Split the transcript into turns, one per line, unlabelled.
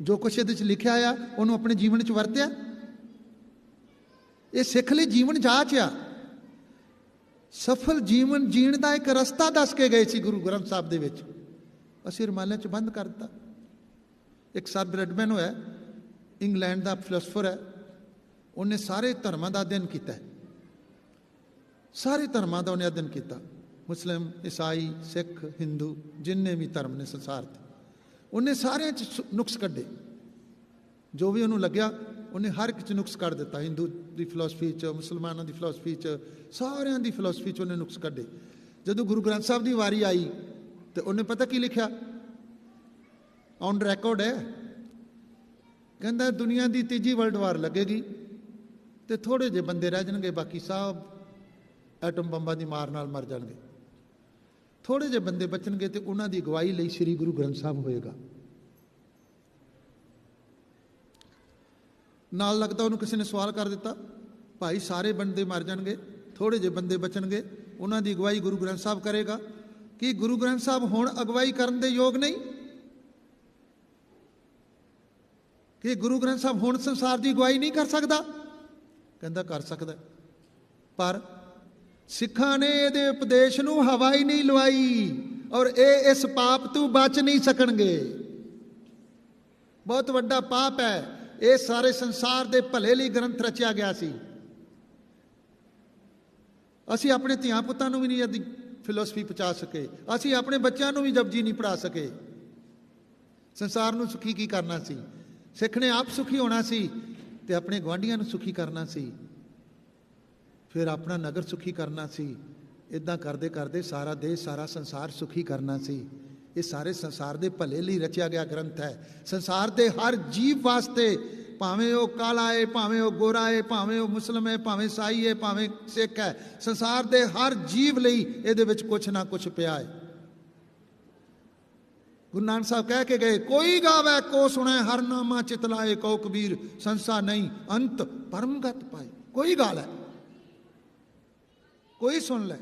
ਜੋ ਕੁਛ ਇਹਦੇ 'ਚ ਲਿਖਿਆ ਆ, ਉਹਨੂੰ ਆਪਣੇ ਜੀਵਨ 'ਚ ਵਰਤਿਆ। ਇਹ ਸਿੱਖ ਲਈ ਜੀਵਨ ਜਾਚ ਆ। ਸਫਲ ਜੀਵਨ ਜੀਣ ਦਾ ਇੱਕ ਰਸਤਾ ਦੱਸ ਕੇ ਗਏ ਸੀ ਗੁਰੂ ਗ੍ਰੰਥ ਸਾਹਿਬ ਦੇ ਵਿੱਚ। ਅਸੀਂ ਰਮਾਲਿਆਂ 'ਚ ਬੰਦ ਕਰ ਦਿੱਤਾ ਇੱਕ ਸਰ ਬ੍ਰੈਡਮੈਨ ਹੋਇਆ, ਇੰਗਲੈਂਡ ਦਾ ਫਿਲਾਸਫਰ ਹੈ। ਉਹਨੇ ਸਾਰੇ ਧਰਮਾਂ ਦਾ ਅਧਿਐਨ ਕੀਤਾ ਸਾਰੇ ਧਰਮਾਂ ਦਾ ਉਹਨੇ ਅਧਿਐਨ ਕੀਤਾ। ਮੁਸਲਿਮ, ਈਸਾਈ, ਸਿੱਖ, ਹਿੰਦੂ, ਜਿੰਨੇ ਵੀ ਧਰਮ ਨੇ ਸੰਸਾਰ ਤੇ ਉਹਨੇ ਸਾਰਿਆਂ 'ਚ ਨੁਕਸ ਕੱਢੇ। ਜੋ ਵੀ ਉਹਨੂੰ ਲੱਗਿਆ, ਉਹਨੇ ਹਰ ਇੱਕ 'ਚ ਨੁਕਸ ਕੱਢ ਦਿੱਤਾ। ਹਿੰਦੂ ਦੀ ਫਿਲਾਸਫੀ 'ਚ, ਮੁਸਲਮਾਨਾਂ ਦੀ ਫਿਲਾਸਫੀ 'ਚ, ਸਾਰਿਆਂ ਦੀ ਫਿਲਾਸਫੀ 'ਚ ਉਹਨੇ ਨੁਕਸ ਕੱਢੇ। ਜਦੋਂ ਗੁਰੂ ਗ੍ਰੰਥ ਸਾਹਿਬ ਦੀ ਵਾਰੀ ਆਈ, ਤੇ ਉਹਨੇ ਪਤਾ ਕੀ ਲਿਖਿਆ? ਔਨ ਰੈਕੋਰਡ ਹੈ। ਕਹਿੰਦਾ, ਦੁਨੀਆ ਦੀ ਤੀਜੀ ਵਰਲਡ ਵਾਰ ਲੱਗੇਗੀ ਤੇ ਥੋੜੇ ਜਿਹੇ ਬੰਦੇ ਰਹਿ ਜਾਣਗੇ, ਬਾਕੀ ਸਭ ਐਟਮ ਬੰਬਾਂ ਦੀ ਮਾਰ ਨਾਲ ਮਰ ਜਾਣਗੇ। ਥੋੜੇ ਜਿਹੇ ਬੰਦੇ ਬਚਣਗੇ ਤੇ ਉਹਨਾਂ ਦੀ ਅਗਵਾਈ ਲਈ ਸ੍ਰੀ ਗੁਰੂ ਗ੍ਰੰਥ ਸਾਹਿਬ ਹੋਏਗਾ। ਨਾਲ ਲੱਗਦਾ ਉਹਨੂੰ ਕਿਸੇ ਨੇ ਸਵਾਲ ਕਰ ਦਿੱਤਾ, ਭਾਈ ਸਾਰੇ ਬੰਦੇ ਮਰ ਜਾਣਗੇ, ਥੋੜੇ ਜਿਹੇ ਬੰਦੇ ਬਚਣਗੇ, ਉਹਨਾਂ ਦੀ ਅਗਵਾਈ ਗੁਰੂ ਗ੍ਰੰਥ ਸਾਹਿਬ ਕਰੇਗਾ। ਕੀ ਗੁਰੂ ਗ੍ਰੰਥ ਸਾਹਿਬ ਹੁਣ ਅਗਵਾਈ ਕਰਨ ਦੇ ਯੋਗ ਨਹੀਂ? ਕਿ ਗੁਰੂ ਗ੍ਰੰਥ ਸਾਹਿਬ ਹੁਣ ਸੰਸਾਰ ਦੀ ਅਗਵਾਈ ਨਹੀਂ ਕਰ ਸਕਦਾ? ਕਹਿੰਦਾ ਕਰ ਸਕਦਾ। ਪਰ ਸਿੱਖਾਂ ਨੇ ਇਹਦੇ ਉਪਦੇਸ਼ ਨੂੰ ਹਵਾ ਹੀ ਨਹੀਂ ਲਵਾਈ ਔਰ ਇਹ ਇਸ ਪਾਪ ਤੋਂ ਬਚ ਨਹੀਂ ਸਕਣਗੇ। ਬਹੁਤ ਵੱਡਾ ਪਾਪ ਹੈ। ਇਹ ਸਾਰੇ ਸੰਸਾਰ ਦੇ ਭਲੇ ਲਈ ਗ੍ਰੰਥ ਰਚਿਆ ਗਿਆ ਸੀ। ਅਸੀਂ ਆਪਣੇ ਧੀਆਂ ਪੁੱਤਾਂ ਨੂੰ ਵੀ ਨਹੀਂ ਇਹਦੀ ਫਿਲਾਸਫੀ ਪਹੁੰਚਾ ਸਕੇ। ਅਸੀਂ ਆਪਣੇ ਬੱਚਿਆਂ ਨੂੰ ਵੀ ਜਪਜੀ ਨਹੀਂ ਪੜਾ ਸਕੇ। ਸੰਸਾਰ ਨੂੰ ਸੁਖੀ ਕੀ ਕਰਨਾ ਸੀ? ਸਿੱਖ ਨੇ ਆਪ ਸੁਖੀ ਹੋਣਾ ਸੀ ਤੇ ਆਪਣੇ ਗਵਾਂਢੀਆਂ ਨੂੰ ਸੁਖੀ ਕਰਨਾ ਸੀ। ਫਿਰ ਆਪਣਾ ਨਗਰ ਸੁਖੀ ਕਰਨਾ ਸੀ। ਇਦਾਂ ਕਰਦੇ ਕਰਦੇ ਸਾਰਾ ਦੇਸ਼, ਸਾਰਾ ਸੰਸਾਰ ਸੁਖੀ ਕਰਨਾ ਸੀ। ਇਹ ਸਾਰੇ ਸੰਸਾਰ ਦੇ ਭਲੇ ਲਈ ਰਚਿਆ ਗਿਆ ਗ੍ਰੰਥ ਹੈ। ਸੰਸਾਰ ਦੇ ਹਰ ਜੀਵ ਵਾਸਤੇ ਭਾਵੇਂ ਉਹ ਕਾਲਾ ਏ, ਭਾਵੇਂ ਉਹ ਗੋਰਾ ਹੈ ਭਾਵੇਂ ਉਹ ਮੁਸਲਮ ਹੈ ਭਾਵੇਂ ਸਾਈ ਹੈ ਭਾਵੇਂ ਸਿੱਖ ਹੈ, ਸੰਸਾਰ ਦੇ ਹਰ ਜੀਵ ਲਈ ਇਹਦੇ ਵਿੱਚ ਕੁਛ ਨਾ ਕੁਛ ਪਿਆ ਹੈ ਗੁਰੂ ਨਾਨਕ ਸਾਹਿਬ ਕਹਿ ਕੇ ਗਏ, ਕੋਈ ਗਾਵੇ, ਕੋ ਸੁਣੈ, ਹਰ ਨਾਮਾ ਚਿਤਲਾਏ ਕੋ ਕਬੀਰ, ਸੰਸਾ ਨਹੀਂ, ਅੰਤ ਪਰਮਗਤ ਪਾਏ। ਕੋਈ ਗਾਲ ਹੈ। ਕੋਈ ਸੁਣ ਲੈ।